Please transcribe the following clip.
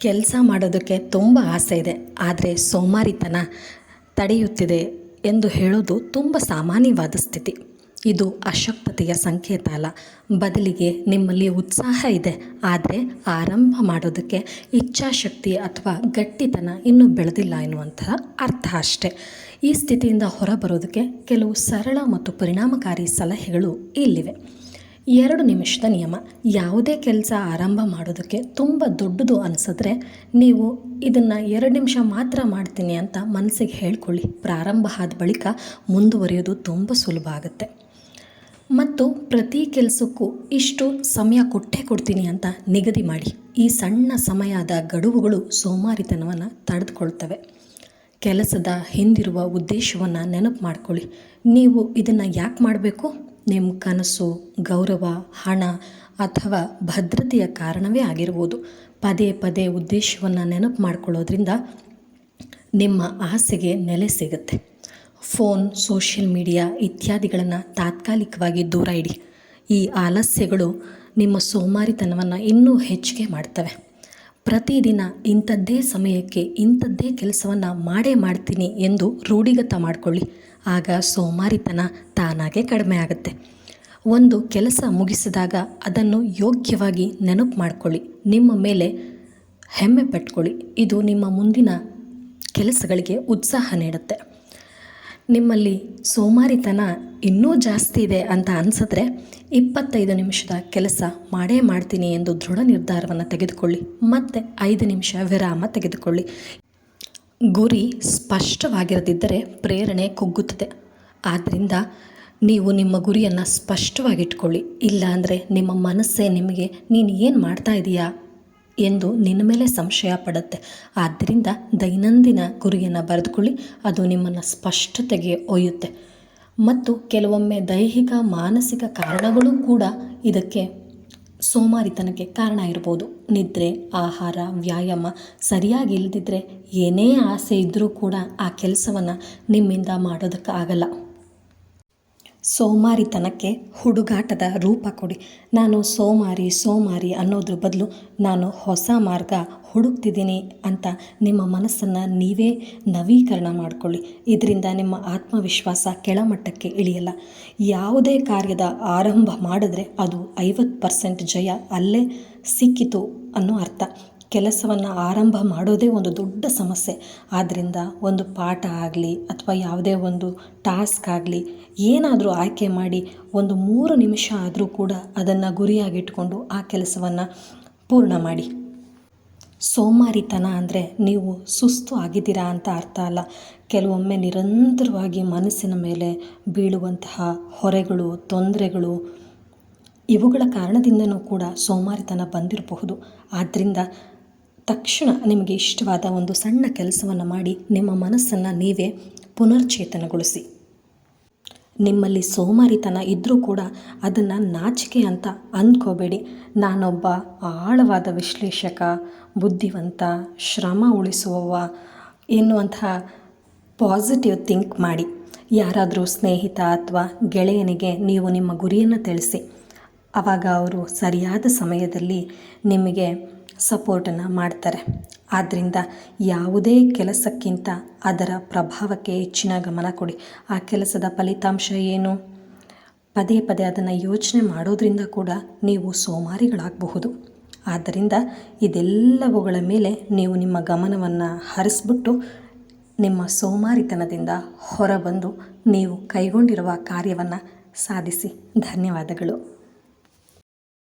ಕೆಲಸ ಮಾಡೋದಕ್ಕೆ ತುಂಬ ಆಸೆ ಇದೆ. ಆದರೆ ಸೋಮಾರಿತನ ತಡೆಯುತ್ತಿದೆ ಎಂದು ಹೇಳೋದು ತುಂಬ ಸಾಮಾನ್ಯವಾದ ಸ್ಥಿತಿ. ಇದು ಅಶಕ್ತತೆಯ ಸಂಕೇತ ಅಲ್ಲ. ಬದಲಿಗೆ ನಿಮ್ಮಲ್ಲಿ ಉತ್ಸಾಹ ಇದೆ. ಆದರೆ ಆರಂಭ ಮಾಡೋದಕ್ಕೆ ಇಚ್ಛಾಶಕ್ತಿ ಅಥವಾ ಗಟ್ಟಿತನ ಇನ್ನೂ ಬೆಳೆದಿಲ್ಲ ಎನ್ನುವಂತಹ ಅರ್ಥ ಅಷ್ಟೆ. ಈ ಸ್ಥಿತಿಯಿಂದ ಹೊರಬರೋದಕ್ಕೆ ಕೆಲವು ಸರಳ ಮತ್ತು ಪರಿಣಾಮಕಾರಿ ಸಲಹೆಗಳು ಇಲ್ಲಿವೆ. ಎರಡು ನಿಮಿಷದ ನಿಯಮ, ಯಾವುದೇ ಕೆಲಸ ಆರಂಭ ಮಾಡೋದಕ್ಕೆ ತುಂಬ ದೊಡ್ಡದು ಅನಿಸಿದ್ರೆ ನೀವು ಇದನ್ನು ಎರಡು ನಿಮಿಷ ಮಾತ್ರ ಮಾಡ್ತೀನಿ ಅಂತ ಮನಸ್ಸಿಗೆ ಹೇಳ್ಕೊಳ್ಳಿ. ಪ್ರಾರಂಭ ಆದ ಬಳಿಕ ಮುಂದುವರಿಯೋದು ತುಂಬ ಸುಲಭ ಆಗುತ್ತೆ. ಮತ್ತು ಪ್ರತಿ ಕೆಲಸಕ್ಕೂ ಇಷ್ಟು ಸಮಯ ಕೊಟ್ಟೇ ಕೊಡ್ತೀನಿ ಅಂತ ನಿಗದಿ ಮಾಡಿ. ಈ ಸಣ್ಣ ಸಮಯದ ಗಡುವುಗಳು ಸೋಮಾರಿತನವನ್ನು ತಡೆದುಕೊಳ್ತವೆ. ಕೆಲಸದ ಹಿಂದಿರುವ ಉದ್ದೇಶವನ್ನು ನೆನಪು ಮಾಡ್ಕೊಳ್ಳಿ. ನೀವು ಇದನ್ನು ಯಾಕೆ ಮಾಡಬೇಕು? ನಿಮ್ಮ ಕನಸು, ಗೌರವ, ಹಣ ಅಥವಾ ಭದ್ರತೆಯ ಕಾರಣವೇ ಆಗಿರ್ಬೋದು. ಪದೇ ಪದೇ ಉದ್ದೇಶವನ್ನು ನೆನಪು ಮಾಡ್ಕೊಳ್ಳೋದ್ರಿಂದ ನಿಮ್ಮ ಆಸೆಗೆ ನೆಲೆ ಸಿಗುತ್ತೆ. ಫೋನ್, ಸೋಷಿಯಲ್ ಮೀಡಿಯಾ ಇತ್ಯಾದಿಗಳನ್ನು ತಾತ್ಕಾಲಿಕವಾಗಿ ದೂರ ಇಡಿ. ಈ ಆಲಸ್ಯಗಳು ನಿಮ್ಮ ಸೋಮಾರಿತನವನ್ನು ಇನ್ನೂ ಹೆಚ್ಚಿಗೆ ಮಾಡ್ತವೆ. ಪ್ರತಿದಿನ ಇಂಥದ್ದೇ ಸಮಯಕ್ಕೆ ಇಂಥದ್ದೇ ಕೆಲಸವನ್ನು ಮಾಡೇ ಮಾಡ್ತೀನಿ ಎಂದು ರೂಢಿಗತ ಮಾಡಿಕೊಳ್ಳಿ. ಆಗ ಸೋಮಾರಿತನ ತಾನಾಗೇ ಕಡಿಮೆ ಆಗುತ್ತೆ. ಒಂದು ಕೆಲಸ ಮುಗಿಸಿದಾಗ ಅದನ್ನು ಯೋಗ್ಯವಾಗಿ ನೆನಪು ಮಾಡಿಕೊಳ್ಳಿ. ನಿಮ್ಮ ಮೇಲೆ ಹೆಮ್ಮೆ ಪಟ್ಕೊಳ್ಳಿ. ಇದು ನಿಮ್ಮ ಮುಂದಿನ ಕೆಲಸಗಳಿಗೆ ಉತ್ಸಾಹ ನೀಡುತ್ತೆ. ನಿಮ್ಮಲ್ಲಿ ಸೋಮಾರಿತನ ಇನ್ನೂ ಜಾಸ್ತಿ ಇದೆ ಅಂತ ಅನಿಸಿದ್ರೆ ಇಪ್ಪತ್ತೈದು ನಿಮಿಷದ ಕೆಲಸ ಮಾಡೇ ಮಾಡ್ತೀನಿ ಎಂದು ದೃಢ ನಿರ್ಧಾರವನ್ನು ತೆಗೆದುಕೊಳ್ಳಿ. ಮತ್ತು ಐದು ನಿಮಿಷ ವಿರಾಮ ತೆಗೆದುಕೊಳ್ಳಿ. ಗುರಿ ಸ್ಪಷ್ಟವಾಗಿರದಿದ್ದರೆ ಪ್ರೇರಣೆ ಕುಗ್ಗುತ್ತದೆ. ಆದ್ದರಿಂದ ನೀವು ನಿಮ್ಮ ಗುರಿಯನ್ನು ಸ್ಪಷ್ಟವಾಗಿಟ್ಕೊಳ್ಳಿ. ಇಲ್ಲಾಂದರೆ ನಿಮ್ಮ ಮನಸ್ಸೇ ನಿಮಗೆ ನೀನು ಏನು ಮಾಡ್ತಾ ಇದೀಯಾ? ಎಂದು ನಿನ್ನ ಮೇಲೆ ಸಂಶಯ ಪಡುತ್ತೆ. ಆದ್ದರಿಂದ ದೈನಂದಿನ ಗುರಿಯನ್ನು ಬರೆದುಕೊಳ್ಳಿ. ಅದು ನಿಮ್ಮನ್ನು ಸ್ಪಷ್ಟತೆಗೆ ಒಯ್ಯುತ್ತೆ. ಮತ್ತು ಕೆಲವೊಮ್ಮೆ ದೈಹಿಕ, ಮಾನಸಿಕ ಕಾರಣಗಳು ಕೂಡ ಇದಕ್ಕೆ ಸೋಮಾರಿತನಕ್ಕೆ ಕಾರಣ ಇರ್ಬೋದು. ನಿದ್ರೆ, ಆಹಾರ, ವ್ಯಾಯಾಮ ಸರಿಯಾಗಿ ಇಲ್ಲದಿದ್ದರೆ ಏನೇ ಆಸೆ ಇದ್ದರೂ ಕೂಡ ಆ ಕೆಲಸವನ್ನು ನಿಮ್ಮಿಂದ ಮಾಡೋದಕ್ಕೆ ಆಗಲ್ಲ. ಸೋಮಾರಿತನಕ್ಕೆ ಹುಡುಗಾಟದ ರೂಪ ಕೊಡಿ. ನಾನು ಸೋಮಾರಿ ಸೋಮಾರಿ ಅನ್ನೋದ್ರ ಬದಲು ನಾನು ಹೊಸ ಮಾರ್ಗ ಹುಡುಕ್ತಿದ್ದೀನಿ ಅಂತ ನಿಮ್ಮ ಮನಸ್ಸನ್ನು ನೀವೇ ನವೀಕರಣ ಮಾಡಿಕೊಳ್ಳಿ. ಇದರಿಂದ ನಿಮ್ಮ ಆತ್ಮವಿಶ್ವಾಸ ಕೆಳಮಟ್ಟಕ್ಕೆ ಇಳಿಯಲ್ಲ. ಯಾವುದೇ ಕಾರ್ಯದ ಆರಂಭ ಮಾಡಿದ್ರೆ ಅದು ಐವತ್ತು ಪರ್ಸೆಂಟ್ ಜಯ ಅಲ್ಲೇ ಸಿಕ್ಕಿತು ಅನ್ನೋ ಅರ್ಥ. ಕೆಲಸವನ್ನು ಆರಂಭ ಮಾಡೋದೇ ಒಂದು ದೊಡ್ಡ ಸಮಸ್ಯೆ. ಆದ್ದರಿಂದ ಒಂದು ಪಾಠ ಆಗಲಿ ಅಥವಾ ಯಾವುದೇ ಒಂದು ಟಾಸ್ಕ್ ಆಗಲಿ ಏನಾದರೂ ಆಯ್ಕೆ ಮಾಡಿ ಒಂದು ಮೂರು ನಿಮಿಷ ಆದರೂ ಕೂಡ ಅದನ್ನು ಗುರಿಯಾಗಿಟ್ಕೊಂಡು ಆ ಕೆಲಸವನ್ನು ಪೂರ್ಣ ಮಾಡಿ. ಸೋಮಾರಿತನ ಅಂದರೆ ನೀವು ಸುಸ್ತು ಆಗಿದ್ದೀರಾ ಅಂತ ಅರ್ಥ ಅಲ್ಲ. ಕೆಲವೊಮ್ಮೆ ನಿರಂತರವಾಗಿ ಮನಸ್ಸಿನ ಮೇಲೆ ಬೀಳುವಂತಹ ಹೊರೆಗಳು, ತೊಂದರೆಗಳು ಇವುಗಳ ಕಾರಣದಿಂದನೂ ಕೂಡ ಸೋಮಾರಿತನ ಬಂದಿರಬಹುದು. ಆದ್ದರಿಂದ ತಕ್ಷಣ ನಿಮಗೆ ಇಷ್ಟವಾದ ಒಂದು ಸಣ್ಣ ಕೆಲಸವನ್ನು ಮಾಡಿ ನಿಮ್ಮ ಮನಸ್ಸನ್ನು ನೀವೇ ಪುನರ್ಚೇತನಗೊಳಿಸಿ. ನಿಮ್ಮಲ್ಲಿ ಸೋಮಾರಿತನ ಇದ್ದರೂ ಕೂಡ ಅದನ್ನು ನಾಚಿಕೆ ಅಂತ ಅಂದ್ಕೋಬೇಡಿ. ನಾನೊಬ್ಬ ಆಳವಾದ ವಿಶ್ಲೇಷಕ, ಬುದ್ಧಿವಂತ, ಶ್ರಮ ಉಳಿಸುವವ ಎನ್ನುವಂತಹ ಪಾಸಿಟಿವ್ ಥಿಂಕ್ ಮಾಡಿ. ಯಾರಾದರೂ ಸ್ನೇಹಿತ ಅಥವಾ ಗೆಳೆಯನಿಗೆ ನೀವು ನಿಮ್ಮ ಗುರಿಯನ್ನು ತಿಳಿಸಿ. ಆವಾಗ ಅವರು ಸರಿಯಾದ ಸಮಯದಲ್ಲಿ ನಿಮಗೆ ಸಪೋರ್ಟನ್ನು ಮಾಡ್ತಾರೆ. ಆದ್ದರಿಂದ ಯಾವುದೇ ಕೆಲಸಕ್ಕಿಂತ ಅದರ ಪ್ರಭಾವಕ್ಕೆ ಹೆಚ್ಚಿನ ಗಮನ ಕೊಡಿ. ಆ ಕೆಲಸದ ಫಲಿತಾಂಶ ಏನು? ಪದೇ ಪದೇ ಅದನ್ನು ಯೋಚನೆ ಮಾಡೋದ್ರಿಂದ ಕೂಡ ನೀವು ಸೋಮಾರಿಗಳಾಗಬಹುದು. ಆದ್ದರಿಂದ ಇದೆಲ್ಲವುಗಳ ಮೇಲೆ ನೀವು ನಿಮ್ಮ ಗಮನವನ್ನು ಹರಿಸ್ಬಿಟ್ಟು ನಿಮ್ಮ ಸೋಮಾರಿತನದಿಂದ ಹೊರಬಂದು ನೀವು ಕೈಗೊಂಡಿರುವ ಕಾರ್ಯವನ್ನು ಸಾಧಿಸಿ. ಧನ್ಯವಾದಗಳು.